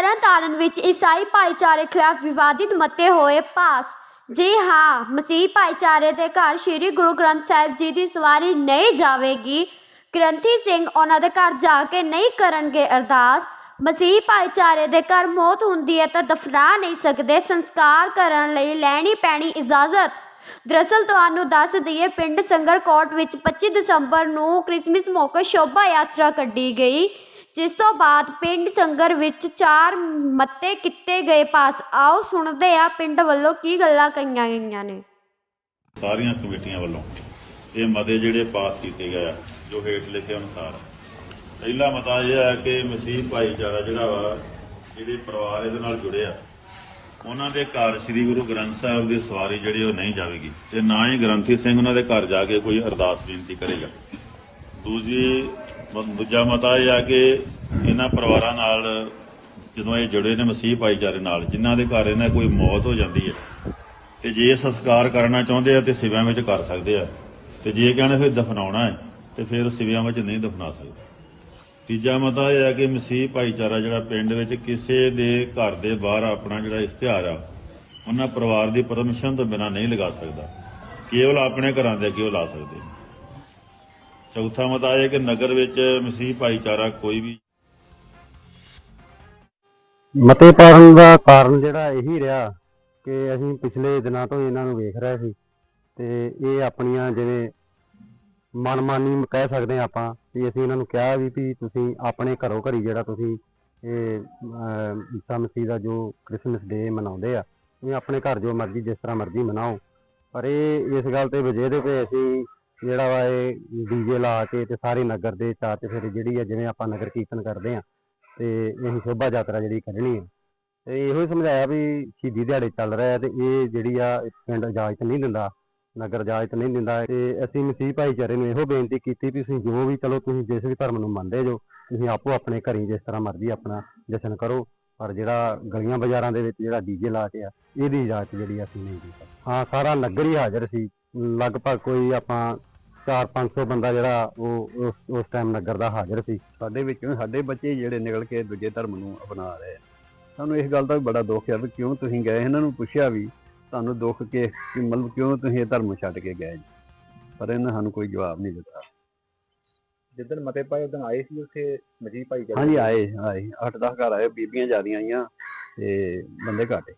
ਤਰਨਤਾਰਨ ਵਿੱਚ ਈਸਾਈ ਭਾਈਚਾਰੇ ਖਿਲਾਫ ਵਿਵਾਦਿਤ ਮਤੇ ਹੋਏ ਪਾਸ। ਜੀ ਹਾਂ, ਮਸੀਹ ਭਾਈਚਾਰੇ ਦੇ ਘਰ ਸ੍ਰੀ ਗੁਰੂ ਗ੍ਰੰਥ ਸਾਹਿਬ ਜੀ ਦੀ ਸਵਾਰੀ ਨਹੀਂ ਜਾਵੇਗੀ, ਗ੍ਰੰਥੀ ਸਿੰਘ ਉਹਨਾਂ ਦੇ ਘਰ ਜਾ ਕੇ ਨਹੀਂ ਕਰਨਗੇ ਅਰਦਾਸ। ਮਸੀਹ ਭਾਈਚਾਰੇ ਦੇ ਘਰ ਮੌਤ ਹੁੰਦੀ ਹੈ ਤਾਂ ਦਫਨਾ ਨਹੀਂ ਸਕਦੇ, ਸੰਸਕਾਰ ਕਰਨ ਲਈ ਲੈਣੀ ਪੈਣੀ ਇਜਾਜ਼ਤ। ਦਰਅਸਲ ਤੁਹਾਨੂੰ ਦੱਸ ਦਈਏ, ਪਿੰਡ ਸੰਗਰਕੋਟ ਵਿੱਚ 25 ਦਸੰਬਰ ਨੂੰ ਕ੍ਰਿਸਮਸ ਮੌਕੇ ਸ਼ੋਭਾ ਯਾਤਰਾ ਕੱਢੀ ਗਈ। ਜਿਸ ਤੋਂ ਬਾਅਦ ਪਿੰਡ ਸੰਗਰ ਵਿੱਚ ਚਾਰ ਮੱਤੇ ਕੀਤੇ ਗਏ ਪਾਸ। ਆਓ ਸੁਣਦੇ ਆ ਪਿੰਡ ਵੱਲੋਂ ਕੀ ਗੱਲਾਂ ਕਹੀਆਂ ਗਈਆਂ ਨੇ। ਸਾਰੀਆਂ ਕਮੇਟੀਆਂ ਵੱਲੋਂ ਇਹ ਮਤੇ ਜਿਹੜੇ ਪਾਸ ਕੀਤੇ ਗਏ ਆ, ਜੋ ਹੇਠ ਲਿਖੇ ਅਨੁਸਾਰ। ਪਹਿਲਾ ਮਤਾ ਇਹ ਹੈ ਕਿ ਮਸੀਹ ਭਾਈਚਾਰਾ ਜਿਹੜਾ ਵਾ, ਜਿਹੜੇ ਪਰਿਵਾਰ ਇਹਦੇ ਨਾਲ ਜੁੜੇ ਆ, ਉਹਨਾਂ ਦੇ ਘਰ ਸ੍ਰੀ ਗੁਰੂ ਗ੍ਰੰਥ ਸਾਹਿਬ ਦੀ ਸਵਾਰੀ ਜਿਹੜੀ ਉਹ ਨਹੀਂ ਜਾਵੇਗੀ ਤੇ ਨਾ ਹੀ ਗ੍ਰੰਥੀ ਸਿੰਘ ਉਹਨਾਂ ਦੇ ਘਰ ਜਾ ਕੇ ਕੋਈ ਅਰਦਾਸ ਬੇਨਤੀ ਕਰੇਗਾ। ਦੂਜੀ ਦੂਜਾ ਮਤਾ ਇਹ ਆ ਕਿ ਇਹਨਾਂ ਪਰਿਵਾਰਾਂ ਨਾਲ ਜਦੋਂ ਇਹ ਜੁੜੇ ਨੇ ਮਸੀਹ ਭਾਈਚਾਰੇ ਨਾਲ, ਜਿਨ੍ਹਾਂ ਦੇ ਘਰ ਇਹਨਾਂ ਕੋਈ ਮੌਤ ਹੋ ਜਾਂਦੀ ਹੈ, ਤੇ ਜੇ ਸੰਸਕਾਰ ਕਰਨਾ ਚਾਹੁੰਦੇ ਆ ਤੇ ਸਿਵਿਆਂ ਵਿੱਚ ਕਰ ਸਕਦੇ ਆ। ਤੇ ਜੇ ਕਹਿੰਦੇ ਫਿਰ ਦਫਨਾਉਣਾ ਹੈ, ਤੇ ਫਿਰ ਸਿਵਿਆਂ ਵਿੱਚ ਨਹੀਂ ਦਫਨਾ ਸਕਦੇ। ਤੀਜਾ ਮਤਾ ਇਹ ਹੈ ਕਿ ਮਸੀਹ ਭਾਈਚਾਰਾ ਜਿਹੜਾ ਪਿੰਡ ਵਿੱਚ ਕਿਸੇ ਦੇ ਘਰ ਦੇ ਬਾਹਰ ਆਪਣਾ ਜਿਹੜਾ ਇਸ਼ਤਿਹਾਰ ਆ, ਉਹਨਾਂ ਪਰਿਵਾਰ ਦੀ ਪਰਮਿਸ਼ਨ ਤੋਂ ਬਿਨਾਂ ਨਹੀਂ ਲਗਾ ਸਕਦਾ। ਕੇਵਲ ਆਪਣੇ ਘਰਾਂ ਦੇ ਅੱਗੇ ਉਹ ਲਾ ਸਕਦੇ ਚੌਥਾ ਮਤਾ ਇਹ ਕਿ ਨਗਰ ਵਿੱਚ ਮਸੀਹ ਭਾਈਚਾਰਾ ਕੋਈ ਵੀ ਮਤੇ ਪਾੜਨ ਦਾ ਕਾਰਨ ਜਿਹੜਾ ਇਹੀ ਰਿਹਾ ਕਿ ਅਸੀਂ ਪਿਛਲੇ ਦਿਨਾਂ ਤੋਂ ਇਹਨਾਂ ਨੂੰ ਵੇਖ ਰਹੇ ਸੀ ਤੇ ਇਹ ਆਪਣੀਆਂ ਜਿਵੇਂ ਮਨਮਾਨੀ ਕਹਿ ਸਕਦੇ ਹਾਂ ਆਪਾਂ ਵੀ ਅਸੀਂ ਇਹਨਾਂ ਨੂੰ ਕਿਹਾ ਵੀ ਵੀ ਤੁਸੀਂ ਆਪਣੇ ਘਰੋਂ ਘਰੀ ਜਿਹੜਾ ਤੁਸੀਂ ਇਹ ਈਸਾ ਮਸੀਹ ਦਾ ਜੋ ਕ੍ਰਿਸਮਸ ਡੇ ਮਨਾਉਂਦੇ ਆ, ਤੁਸੀਂ ਆਪਣੇ ਘਰ ਜੋ ਮਰਜ਼ੀ ਜਿਸ ਤਰ੍ਹਾਂ ਮਰਜ਼ੀ ਮਨਾਓ। ਪਰ ਇਹ ਇਸ ਗੱਲ ਤੇ ਵਜੇਦੇ ਪਏ ਅਸੀਂ ਜਿਹੜਾ ਵਾ ਇਹ ਡੀਜੇ ਲਾ ਕੇ ਤੇ ਸਾਰੇ ਨਗਰ ਦੇ ਚਾਰ ਚਫੇਰੇ ਜਿਹੜੀ ਆ ਜਿਵੇਂ ਆਪਾਂ ਨਗਰ ਕੀਰਤਨ ਕਰਦੇ ਆ, ਤੇ ਅਸੀਂ ਸ਼ੋਭਾ ਯਾਤਰਾ ਜਿਹੜੀ ਕੱਢਣੀ ਹੈ ਤੇ ਇਹੋ ਹੀ ਸਮਝਾਇਆ ਵੀ ਸ਼ਹੀਦੀ ਦਿਹਾੜੇ ਚੱਲ ਰਿਹਾ ਤੇ ਇਹ ਜਿਹੜੀ ਆ ਪਿੰਡ ਇਜਾਜ਼ਤ ਨਹੀਂ ਦਿੰਦਾ, ਨਗਰ ਇਜਾਜ਼ਤ ਨਹੀਂ ਦਿੰਦਾ ਤੇ ਅਸੀਂ ਮਸੀਹ ਭਾਈਚਾਰੇ ਨੂੰ ਇਹੋ ਬੇਨਤੀ ਕੀਤੀ ਵੀ ਤੁਸੀਂ ਜੋ ਵੀ ਚਲੋ ਤੁਸੀਂ ਜਿਸ ਵੀ ਧਰਮ ਨੂੰ ਮੰਨਦੇ ਜੋ, ਤੁਸੀਂ ਆਪੋ ਆਪਣੇ ਘਰੀ ਜਿਸ ਤਰ੍ਹਾਂ ਮਰਜ਼ੀ ਆਪਣਾ ਜਸ਼ਨ ਕਰੋ, ਪਰ ਜਿਹੜਾ ਗਲੀਆਂ ਬਾਜ਼ਾਰਾਂ ਦੇ ਵਿੱਚ ਜਿਹੜਾ ਡੀਜੇ ਲਾ ਕੇ ਆ, ਇਹਦੀ ਇਜਾਜ਼ਤ ਜਿਹੜੀ ਅਸੀਂ ਨਹੀਂ ਦੇ ਹਾਂ, ਸਾਰਾ ਨਗਰ ਹੀ ਹਾਜ਼ਰ ਸੀ, ਲਗਭਗ ਕੋਈ ਆਪਾਂ 4-500 ਬੰਦਾ ਜਿਹੜਾ ਉਹ ਉਸ ਉਸ ਟਾਈਮ ਨਗਰ ਦਾ ਹਾਜ਼ਰ ਸੀ। ਸਾਡੇ ਵਿੱਚੋਂ ਸਾਡੇ ਬੱਚੇ ਜਿਹੜੇ ਨਿਕਲ ਕੇ ਦੂਜੇ ਧਰਮ ਨੂੰ ਅਪਣਾ ਰਹੇ ਸਾਨੂੰ ਇਸ ਗੱਲ ਦਾ ਵੀ ਬੜਾ ਦੁੱਖ ਹੈ ਵੀ ਕਿਉਂ ਤੁਸੀਂ ਗਏ ਇਹਨਾਂ ਨੂੰ ਪੁੱਛਿਆ ਵੀ ਤੁਹਾਨੂੰ ਦੁੱਖ ਕਿ ਕਿ ਮਤਲਬ ਕਿਉਂ ਤੁਸੀਂ ਇਹ ਧਰਮ ਛੱਡ ਕੇ ਗਏ ਪਰ ਇਹਨਾਂ ਸਾਨੂੰ ਕੋਈ ਜਵਾਬ ਨਹੀਂ ਦਿੱਤਾ। ਜਿੱਦਣ ਮਤੇ ਪਾਏ ਉਦੋਂ ਆਏ ਸੀ ਉੱਥੇ ਮਜੀਦ ਭਾਈ ਹਾਂਜੀ ਆਏ ਆਏ। 8-10 ਘਰ ਆਏ ਬੀਬੀਆਂ ਜਿਆਦੀਆਂ ਆਈਆਂ ਤੇ ਬੰਦੇ ਘੱਟ